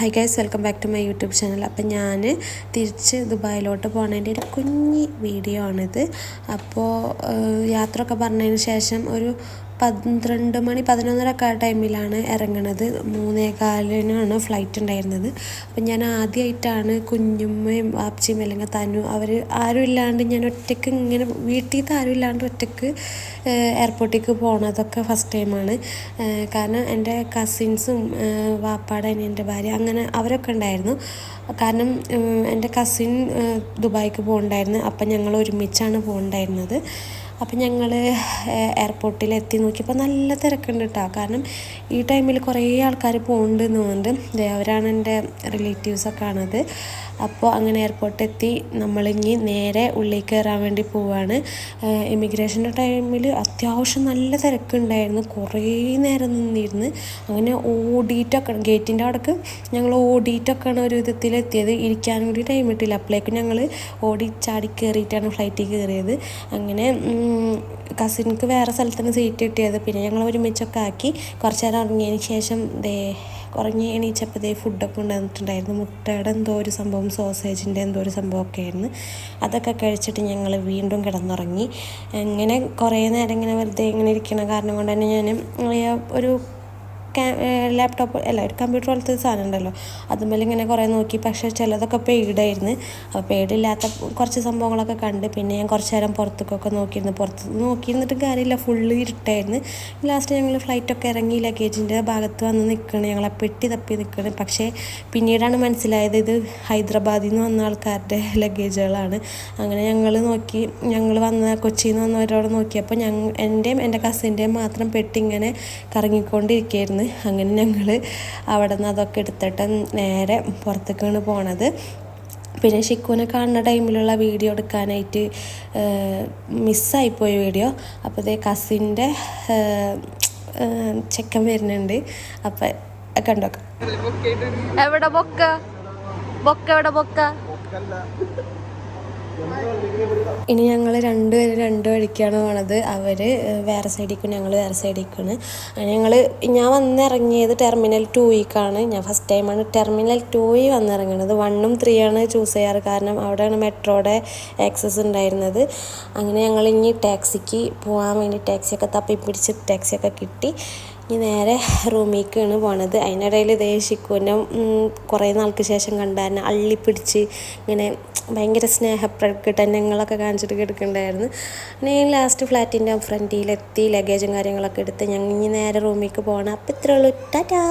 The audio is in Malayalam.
Hi guys welcome back to my YouTube channel അപ്പം ഞാൻ തിരിച്ച് ദുബായിലോട്ട് പോണതിന്റെ ഒരു കുഞ്ഞി വീഡിയോ ആണിത്. അപ്പോൾ യാത്ര ഒക്കെ പറഞ്ഞതിന് ശേഷം ഒരു പന്ത്രണ്ട് മണി പതിനൊന്നരക്കെ ആ ടൈമിലാണ് ഇറങ്ങണത്. മൂന്നേ കാലിനാണ് ഫ്ലൈറ്റ് ഉണ്ടായിരുന്നത്. അപ്പം ഞാൻ ആദ്യമായിട്ടാണ് കുഞ്ഞുമ്മയും വാപ്ചിയും അല്ലെങ്കിൽ തനു അവർ ആരും ഇല്ലാണ്ട് ഞാൻ ഒറ്റയ്ക്ക് ഇങ്ങനെ വീട്ടിൽ ആരും ഇല്ലാണ്ട് ഒറ്റയ്ക്ക് എയർപോർട്ടിലേക്ക് പോണതൊക്കെ ഫസ്റ്റ് ടൈമാണ് കാരണം എന്റെ കസിൻസും വാപ്പാടെ എന്റെ ഭാര്യ അങ്ങനെ അവരൊക്കെ ഉണ്ടായിരുന്നു. കാരണം എന്റെ കസിൻ ദുബായിക്ക് പോകണ്ടായിരുന്നു. അപ്പം ഞങ്ങൾ ഒരുമിച്ചാണ് പോകുന്നുണ്ടായിരുന്നത് അപ്പം ഞങ്ങൾ എയർപോർട്ടിൽ എത്തി നോക്കിയപ്പോൾ നല്ല തിരക്കുണ്ട് കേട്ടോ കാരണം ഈ ടൈമിൽ കുറേ ആൾക്കാർ പോകുന്നുണ്ട് എന്ന് തോന്നുന്നുണ്ട് അവരാണ് എന്റെ റിലേറ്റീവ്സൊക്കെ ആണത്. അപ്പോൾ അങ്ങനെ എയർപോർട്ടിൽ എത്തി നമ്മളിങ്ങി നേരെ ഉള്ളിൽ കയറാൻ വേണ്ടി പോവാണ്. ഇമിഗ്രേഷന്റെ ടൈമിൽ അത്യാവശ്യം നല്ല തിരക്കുണ്ടായിരുന്നു. കുറേ നേരം നിന്നിരുന്ന് അങ്ങനെ ഓടിയിട്ടൊക്കെ ഗേറ്റിന്റെ അവിടേക്ക് ഞങ്ങൾ ഓടിയിട്ടൊക്കെയാണ് ഒരു വിധത്തിൽ എത്തിയത്. ഇരിക്കാൻ കൂടി ടൈം കിട്ടില്ല അപ്പോഴേക്കും ഞങ്ങൾ ഓടി ചാടി കയറിയിട്ടാണ് ഫ്ലൈറ്റിൽ കയറിയത് അങ്ങനെ കസിൻക്ക് വേറെ സ്ഥലത്താണ് സീറ്റ് കിട്ടിയത്. പിന്നെ ഞങ്ങൾ ഒരുമിച്ചൊക്കെ ആക്കി കുറച്ച് നേരം ഉറങ്ങിയതിന് ശേഷം ദേ കുറഞ്ഞ് എണീച്ചപ്പോൾ ദേ ഫുഡൊക്കെ കൊണ്ടുവന്നിട്ടുണ്ടായിരുന്നു. മുട്ടയുടെ എന്തോ ഒരു സംഭവം സോസേജിന്റെ എന്തോ ഒരു സംഭവമൊക്കെ ആയിരുന്നു. അതൊക്കെ കഴിച്ചിട്ട് ഞങ്ങൾ വീണ്ടും കിടന്നുറങ്ങി. ഇങ്ങനെ കുറേ നേരം ഇങ്ങനെ വെറുതെ ഇങ്ങനെ ഇരിക്കണ കാരണം കൊണ്ട് തന്നെ ഞാൻ ഒരു ലാപ്ടോപ്പ് അല്ല ഒരു കമ്പ്യൂട്ടർ പോലത്തെ സാധനം ഉണ്ടല്ലോ. അതുമേലെ ഇങ്ങനെ കുറേ നോക്കി. പക്ഷേ ചിലതൊക്കെ പെയ്ഡായിരുന്നു അപ്പോൾ പെയ്ഡില്ലാത്ത കുറച്ച് സംഭവങ്ങളൊക്കെ കണ്ട് പിന്നെ ഞാൻ കുറച്ച് നേരം പുറത്തേക്കൊക്കെ നോക്കിയിരുന്നു. പുറത്ത് നോക്കിയിരുന്നിട്ട് കാര്യമില്ല. ഫുള്ള് ഇരുട്ടായിരുന്നു. ലാസ്റ്റ് ഞങ്ങൾ ഫ്ലൈറ്റൊക്കെ ഇറങ്ങി ലഗേജിന്റെ ഭാഗത്ത് വന്ന് നിൽക്കണം. ഞങ്ങളെ പെട്ടി തപ്പി നിൽക്കണം. പക്ഷേ പിന്നീടാണ് മനസ്സിലായത് ഇത് ഹൈദരാബാദിൽ നിന്ന് വന്ന ആൾക്കാരുടെ ലഗേജുകളാണ് അങ്ങനെ ഞങ്ങൾ നോക്കി ഞങ്ങൾ വന്ന കൊച്ചിയിൽ നിന്ന് വന്നവരോട് നോക്കിയപ്പോൾ ഞങ്ങൾ എന്റെയും എന്റെ കസിന്റെയും മാത്രം പെട്ടി ഇങ്ങനെ കറങ്ങിക്കൊണ്ടിരിക്കുകയായിരുന്നു. അങ്ങനെ ഞങ്ങൾ അവിടെ നിന്ന് അതൊക്കെ എടുത്തിട്ട് നേരെ പുറത്തേക്കാണ് പോണത്. പിന്നെ ഷിക്കുവിനെ കാണുന്ന ടൈമിലുള്ള വീഡിയോ എടുക്കാനായിട്ട് മിസ്സായിപ്പോയി വീഡിയോ. അപ്പോൾ ഇതേ കസിന്റെ ചെക്കൻ വരുന്നുണ്ട്. അപ്പം കണ്ടോ? എവിടെ ബൊക്ക? ബൊക്ക എവിടെ ബൊക്ക? ഇനി ഞങ്ങൾ രണ്ടുപേരും രണ്ട് വഴിക്കാണ് പോണത്. അവർ വേറെ സൈഡിലേക്കും ഞങ്ങൾ വേറെ സൈഡിലേക്കാണ് ഞങ്ങൾ ഞാൻ വന്നിറങ്ങിയത് ടെർമിനൽ ടൂയിക്കാണ് ഞാൻ ഫസ്റ്റ് ടൈമാണ് ടെർമിനൽ ടൂയിൽ വന്നിറങ്ങുന്നത് വണ്ണും ത്രീ ആണ് ചൂസ് ചെയ്യാറ്. കാരണം അവിടെയാണ് മെട്രോയുടെ ആക്സസ് ഉണ്ടായിരുന്നത്. അങ്ങനെ ഞങ്ങൾ ഇനി ടാക്സിക്ക് പോകാൻ വേണ്ടി ടാക്സിയൊക്കെ തപ്പി പിടിച്ച് ടാക്സിയൊക്കെ കിട്ടി. ഇനി നേരെ റൂമിലേക്കാണ് പോണത്. അതിനിടയിൽ ഇതേ കുറേ നാൾക്ക് ശേഷം കണ്ടാൽ അള്ളിപ്പിടിച്ച് ഇങ്ങനെ ഭയങ്കര സ്നേഹപ്രകടനങ്ങളൊക്കെ കാണിച്ചിട്ട് കിടക്കുന്നുണ്ടായിരുന്നു ഞാൻ ലാസ്റ്റ് ഫ്ലാറ്റിന്റെ ഫ്രണ്ടിലെത്തി ലഗേജും കാര്യങ്ങളൊക്കെ എടുത്ത് ഞങ്ങൾ ഇനി നേരെ റൂമിലേക്ക് പോകണം അപ്പം ഇത്രയുള്ളൂ ടാറ്റാ.